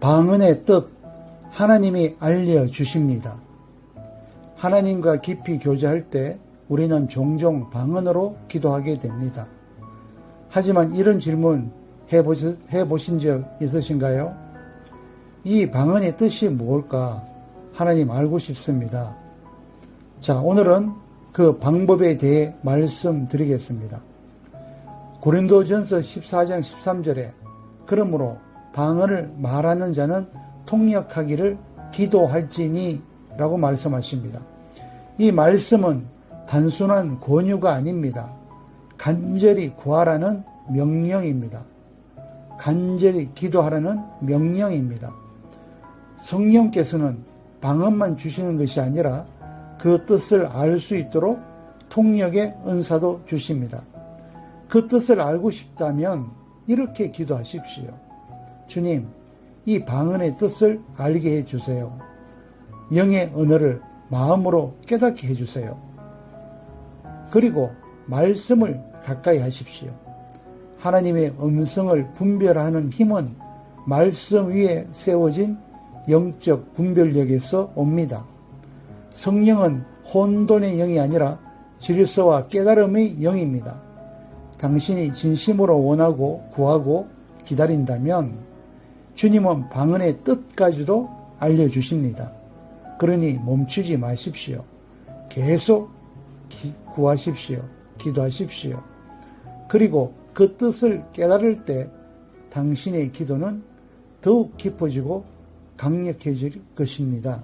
방언의 뜻 하나님이 알려주십니다. 하나님과 깊이 교제할 때 우리는 종종 방언으로 기도하게 됩니다. 하지만 이런 질문 해보신 적 있으신가요? 이 방언의 뜻이 무엇일까? 하나님 알고 싶습니다. 자, 오늘은 그 방법에 대해 말씀드리겠습니다. 고린도전서 14장 13절에 그러므로 방언을 말하는 자는 통역하기를 기도할지니 라고 말씀하십니다. 이 말씀은 단순한 권유가 아닙니다. 간절히 구하라는 명령입니다. 간절히 기도하라는 명령입니다. 성령께서는 방언만 주시는 것이 아니라 그 뜻을 알 수 있도록 통역의 은사도 주십니다. 그 뜻을 알고 싶다면 이렇게 기도하십시오. 주님, 이 방언의 뜻을 알게 해주세요. 영의 언어를 마음으로 깨닫게 해주세요. 그리고 말씀을 가까이 하십시오. 하나님의 음성을 분별하는 힘은 말씀 위에 세워진 영적 분별력에서 옵니다. 성령은 혼돈의 영이 아니라 질서와 깨달음의 영입니다. 당신이 진심으로 원하고 구하고 기다린다면 주님은 방언의 뜻까지도 알려주십니다. 그러니 멈추지 마십시오. 계속 기, 구하십시오. 기도하십시오. 그리고 그 뜻을 깨달을 때 당신의 기도는 더욱 깊어지고 강력해질 것입니다.